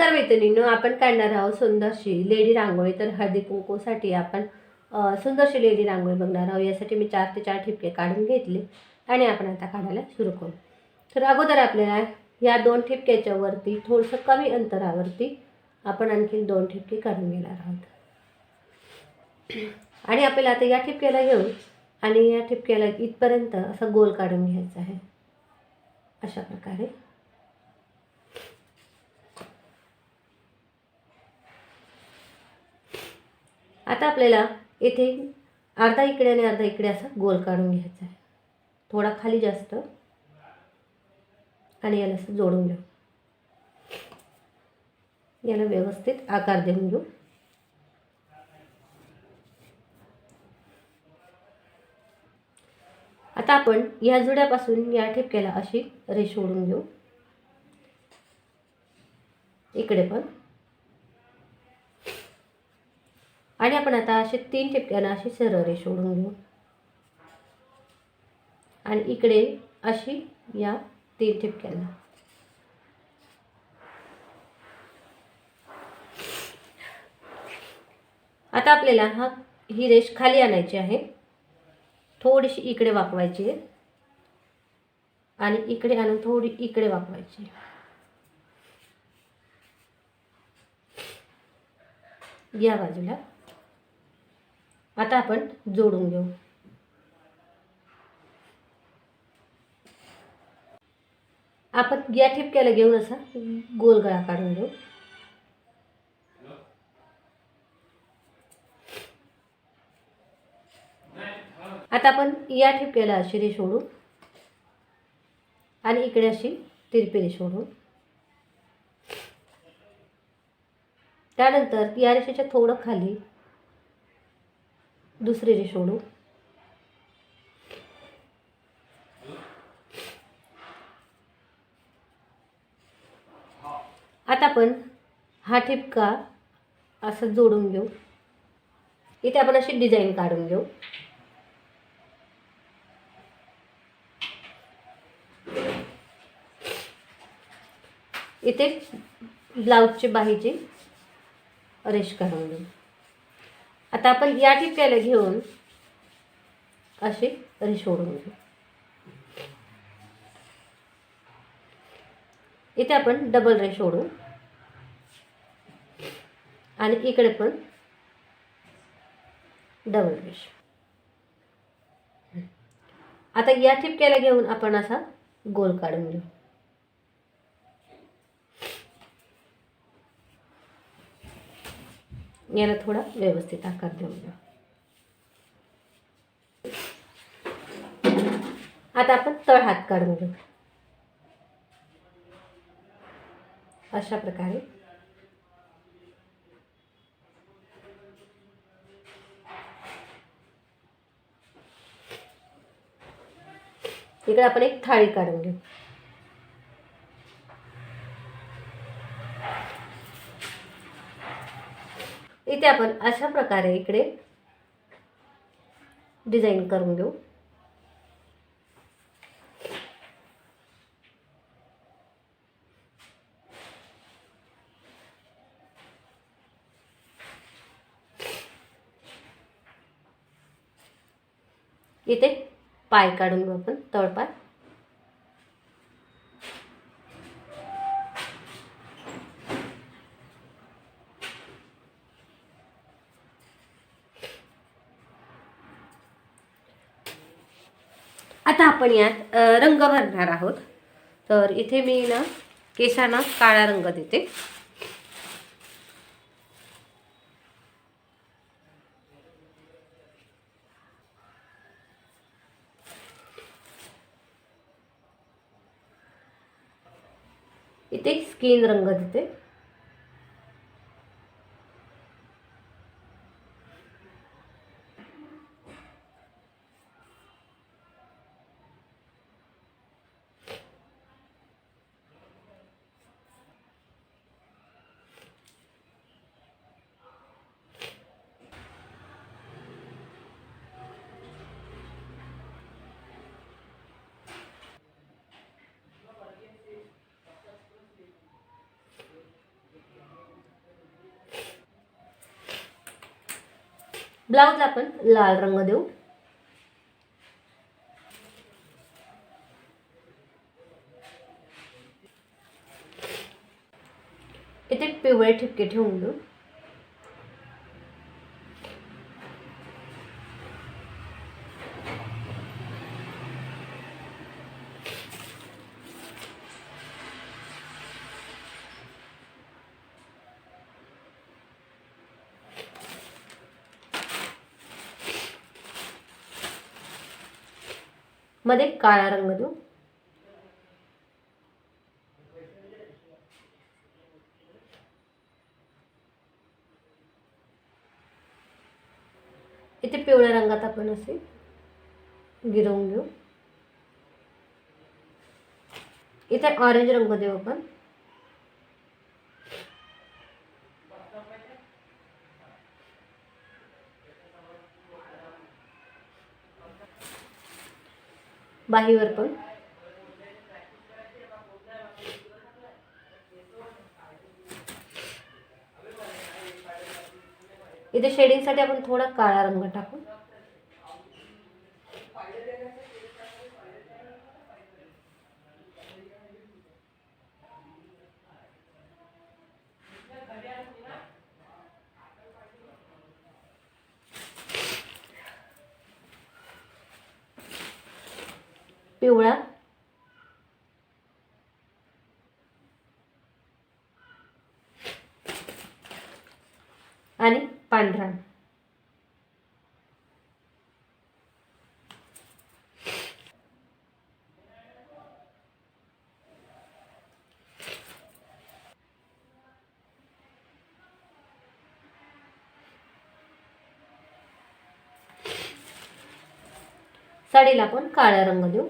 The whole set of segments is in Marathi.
नमस्कार मैत्रिणींनो आपण काढणार आहोत सुंदरशी लेडी रांगोळी. तर हळदी कुंकूसाठी आपण सुंदरशी लेडी रांगोळी बघणार आहोत. यासाठी मी चार ते चार ठिपके काढून घेतले आणि आपण आता काढायला सुरू करू. तर अगोदर आपल्याला या दोन ठिपक्याच्या वरती थोडंसं कमी अंतरावरती आपण आणखी दोन ठिपके काढून घेणार आहोत. आणि आपल्याला आता या ठिपक्याला घेऊन आणि या ठिपक्याला इथपर्यंत असं गोल काढून घ्यायचं आहे. अशा प्रकारे. आता आपल्याला येथे अर्धा इकडे आणि अर्धा इकडे असा गोल काढून घ्यायचा आहे. थोडा खाली जास्त. आणि याला असं जोडून घेऊ. याला व्यवस्थित आकार देऊन घेऊ. आता आपण या जुड्यापासून या ठिपक्याला अशी रेष ओढून घेऊ. इकडे पण. आणि आपण आता असे तीन ठिपक्यानं अशी सरळ रेष ओढून घेऊ. आणि इकडे अशी या तीन ठिपक्यांना. आता आपल्याला हा ही रेष खाली आणायची आहे. थोडीशी इकडे वाकवायची आहे. आणि इकडे आणून थोडी इकडे वाकवायची या बाजूला. आता आपण जोडून घेऊ. आपण या ठिपक्याला घेऊन असा गोल गळा काढून घेऊ. आता आपण या ठिपक्याला अशी रेष ओढू. आणि इकडे अशी तिरपी रेष ओढू त्यानंतर या रेषेच्या थोडं खाली दुसरी रेष ओढू आता आपण हा ठिपका असं जोडून घेऊ. इथे आपण अशी डिझाईन काढून घेऊ. इथे ब्लाऊजची बाहीची रेश काढून घेऊ. आता आपण या ठिपक्याला घेऊन अशी रेष ओढून घेऊ इथे आपण डबल रेष ओढू आणि इकडे पण डबल रेष आता या ठिपक्याला घेऊन आपण असा गोल काढून घेऊ. याला थोडा व्यवस्थित आकार देऊन घ्या. आता आपण तळ हात काढून घेऊ. अशा प्रकारे. इकडे आपण एक थाळी काढून घेऊ. इथे आपण अशा प्रकारे इकडे डिझाईन करून घेऊ. इथे पाय काढून घेऊ आपण तळपाय आता आपण यात रंग भरणार आहोत. तर इथे मी ना केसांना काळा रंग देते. इथे स्किन रंग देते. ब्लाऊजला आपण लाल रंग देऊ. इथे पिवळे ठिपके ठेवून देऊ. मध्ये काळा रंग देऊ इथे पिवळ्या रंगात आपण असे गिरवून घेऊ. इथे ऑरेंज रंग देऊ आपण. बाहीवर पण. इथे शेडिंगसाठी आपण थोडा काळा रंग टाकू. पिवळा. आणि पांढरा. साडीला आपण काळा रंग देऊ.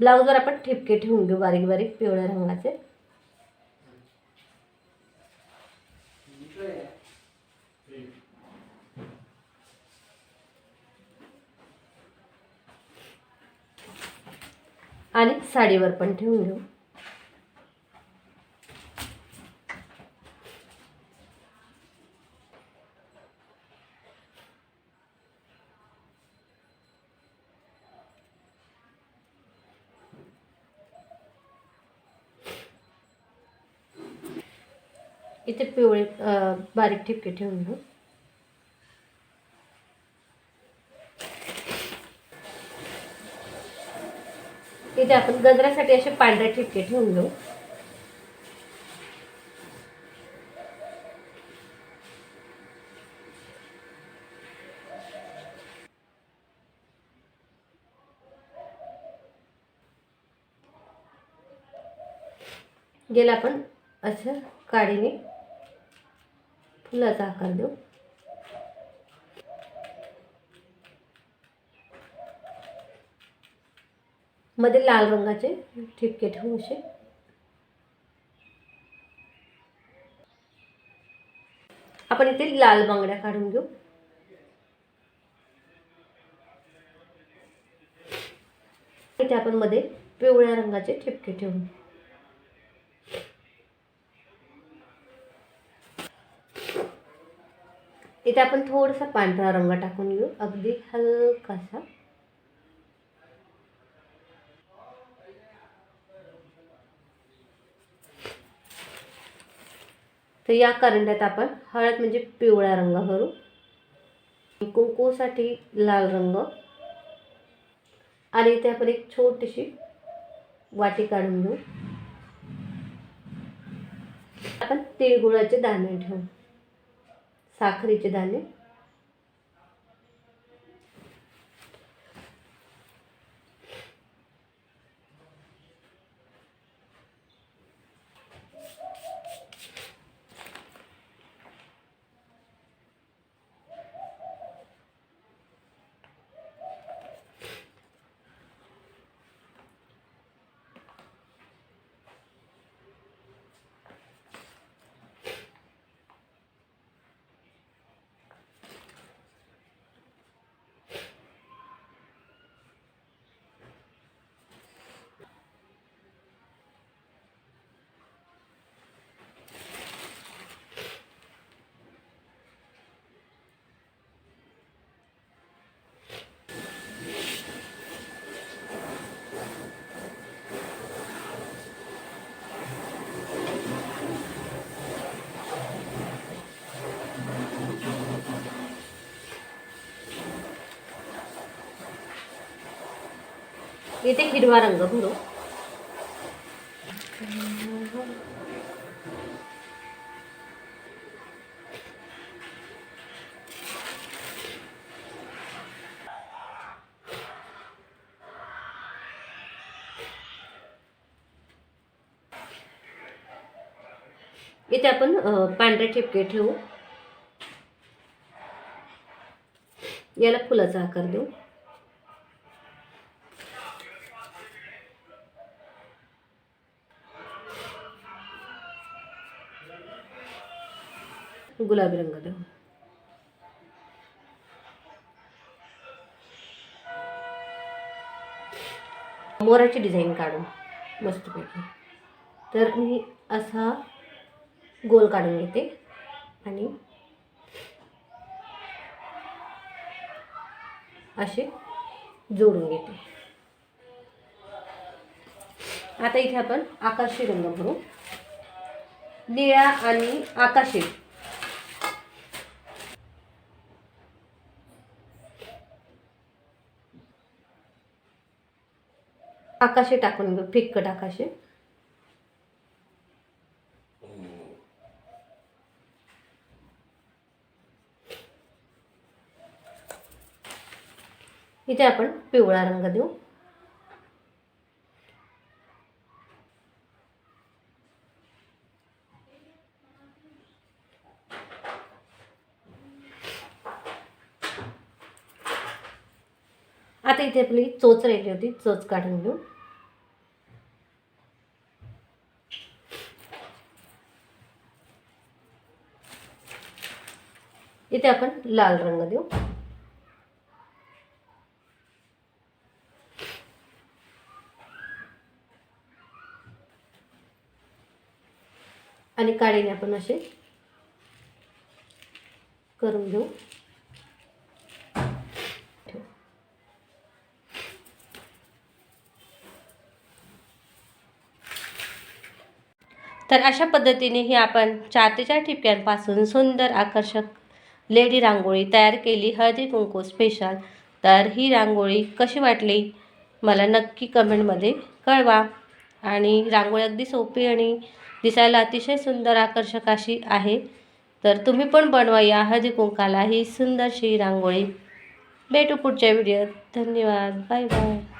ब्लाऊजवर आपण ठिपके ठेवून घेऊ बारीक बारीक पिवळ्या रंगाचे. आणि साडीवर पण ठेवून घेऊ. इथे पिवळे बारीक ठिपके ठेवून घेऊ. इथे आपण गजऱ्यासाठी असे पांढरे ठिपके ठेवून घेऊ. गेला आपण असं काडीने फुलाचा आकार देऊ. मध्ये लाल रंगाचे ठिपके ठेवू असे. आपण इथे लाल बांगड्या काढून घेऊ. इथे आपण मध्ये पिवळ्या रंगाचे ठिपके ठेवू इथे आपण थोडासा पांढरा रंग टाकून घेऊ. अगदी हलकासा. तर या करंड्यात आपण हळद म्हणजे पिवळा रंग भरू. कुंकूसाठी लाल रंग. आणि इथे आपण एक छोटीशी वाटी काढून घेऊ. आपण तिळगुळाचे दाणे ठेवू. साखरेचे दाणे. इथे हिरवा रंग भरू इथे आपण पांढरे ठिपके ठेवू. याला फुलाचा आकार देऊ. गुलाबी रंग देऊ मोराची डिझाईन काढू मस्तपैकी. तर मी असा गोल काढून घेते आणि असे जोडून घेते. आता इथे आपण आकाशी रंग भरू. निळा आणि आकाशी. आकाशी टाकून घेऊ फिक्कट आकाशी इथे आपण पिवळा रंग देऊ आता इथे आपली चोच राहिली होती चोच काढून घेऊ. इथे आपण लाल रंग देऊ. आणि काळीने आपण असे करून घेऊ. तर अशा पद्धतीने ही आपण चार ते चार ठिपक्यांपासून सुंदर आकर्षक लेडी रांगोळी तयार केली. हळदी कुंकू स्पेशल तर ही रांगोळी कशी वाटली मला नक्की कमेंटमध्ये कळवा. आणि रांगोळी अगदी सोपी आणि दिसायला अतिशय सुंदर आकर्षक अशी आहे. तर तुम्ही पण बनवा या हळदी कुंकाला ही सुंदरशी रांगोळी. भेटू पुढच्या व्हिडिओत धन्यवाद. Bye bye